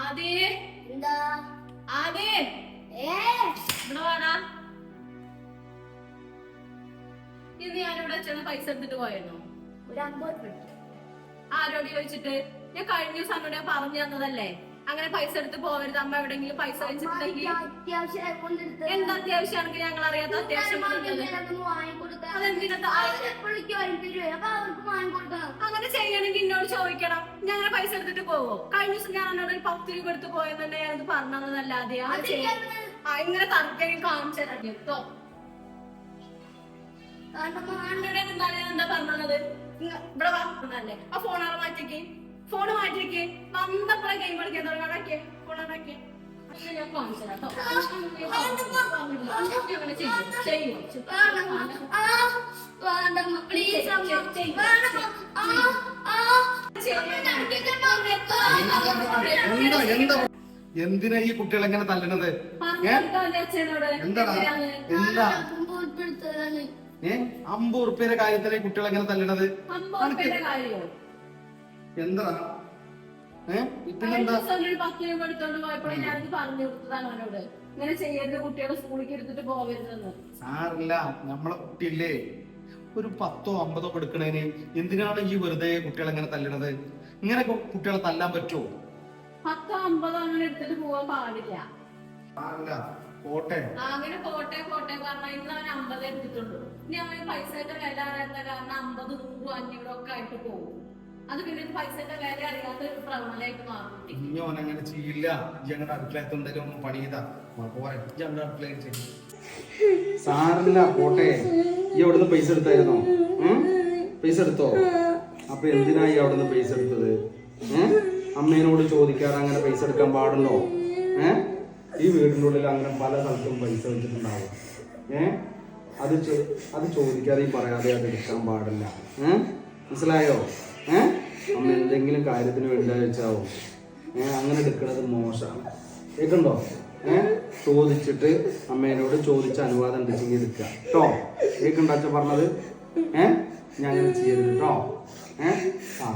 ആദേ. എന്താ? ആദേ. ഏ? ഇവിടെ വാടാ. ഇന്ന് ഞാനിവിടെ ചെന്ന് പൈസ എടുത്തിട്ട് പോയിരുന്നു ഒരു അമ്പത് രൂപ ആരോട് ചോദിച്ചിട്ട്? ഞാൻ കഴിഞ്ഞ ദിവസം ഞാൻ പറഞ്ഞു തന്നതല്ലേ? അങ്ങനെ പൈസ എടുത്ത് പോകരുത് അമ്മ എവിടെങ്കിലും പൈസ വെച്ചിട്ടുണ്ടെങ്കിൽ എന്ത് അത്യാവശ്യമാണെങ്കിൽ ഞങ്ങൾ അറിയാത്ത അത്യാവശ്യം അതെന്തിനാ അങ്ങനെ ചെയ്യണമെങ്കിൽ എന്നോട് ചോദിക്കണം. പൈസ എടുത്തിട്ട് പോവോ? കഴിഞ്ഞ ദിവസം ഞാൻ എന്നോട് ഒരു പത്ത് രൂപ എടുത്ത് പോയെന്നെ ഞാനത് പറഞ്ഞതല്ലാതെ ആ ഇങ്ങനെ തർക്കം കാണിച്ചു തരാം കേട്ടോ എന്താ പറഞ്ഞത്? ഇവിടെ ആ ഫോൺ അവിടെ മാറ്റിക്ക് ഫോൺ മാറ്റിക്ക് വന്നപ്പോഴേ ഗെയിം കളിക്കാൻ തുടങ്ങാടൊക്കെ ഫോൺ അടക്കേ ഞാൻ കാണിച്ചു തരാം കേട്ടോ. അങ്ങനെ ചെയ്യും. ചെയ്യും. എന്താ എന്താ എന്തിനാ ഈ കുട്ടികൾ എങ്ങനെ തല്ലണത്? എന്താടാ? എന്താ. ഏ? അമ്പത് ഉറുപ്പിയുടെ കാര്യത്തിലെ കുട്ടികൾ എങ്ങനെ തല്ലണത്? എന്താ? ഏ? പിന്നെന്താ ഇങ്ങനെ ചെയ്യരുത് കുട്ടികളെ സ്കൂളിലേക്ക് എടുത്തിട്ട് പോകരുതെന്ന്. സാറില്ല നമ്മളെ കുട്ടിയില്ലേ? ഒരു പത്തോ അമ്പതോ എടുക്കണേന് എന്തിനാണ് ഈ വെറുതെ കുട്ടികളെ എങ്ങനെ തല്ലണത്? ഇങ്ങനെ കുട്ടികളെ തല്ലാൻ പറ്റുമോ പത്തോ അമ്പതോ അങ്ങനെ എടുത്തിട്ട് പോവാൻ പാടില്ല. അങ്ങനെ പോട്ടെ പോട്ടെ പറഞ്ഞ ഇന്ന് അവൻ അമ്പത് എടുത്തിട്ടുള്ളൂ. ഇനി അവന് പൈസയുടെ വില അറിയാത്ത കാരണം അമ്പത് നൂറും അഞ്ഞൂറും ഒക്കെ ആയിട്ട് പോകും. അത് പിന്നെ പൈസയുടെ വില അറിയാത്ത ഒരു പ്രവണതയായിട്ട് മാറും അങ്ങനെ ചെയ്യില്ല. ഞങ്ങളുടെ അടുക്കളത്ത് എന്തെങ്കിലും ഒന്നും പണി ചെയ്താ പോരെ. ഞങ്ങളുടെ അടുക്കളയിൽ ചെയ്യും സാറില്ല പോട്ടെ. ഈ അവിടുന്ന് പൈസ എടുത്തായിരുന്നോ? പൈസ എടുത്തോ? അപ്പൊ എന്തിനായി അവിടുന്ന് പൈസ എടുത്തത്? ഏ അമ്മേനോട് ചോദിക്കാതെ അങ്ങനെ പൈസ എടുക്കാൻ പാടുണ്ടോ? ഏ? ഈ വീടിന്റെ ഉള്ളിൽ അങ്ങനെ പല സ്ഥലത്തും പൈസ വെച്ചിട്ടുണ്ടാവും. ഏ? അത് അത് ചോദിക്കാതെ പറയാതെ അത് എടുക്കാൻ പാടില്ല. ഏ? മനസ്സിലായോ? ഏ? അമ്മ എന്തെങ്കിലും കാര്യത്തിന് വേണ്ടി വെച്ചാവും ഏ അങ്ങനെ എടുക്കുന്നത് മോശമാണ്. കേൾക്കണ്ടോ ഏ? ചോദിച്ചിട്ട് അമ്മേനോട് ചോദിച്ച അനുവാദം ഉണ്ടെങ്കിൽ എടുക്കുക. കേട്ടോ കേൾക്കണ്ടോ അച്ഛൻ പറഞ്ഞത്? ഏ? ഞാൻ ചെയ്യരുത് കേട്ടോ ഏ? ആ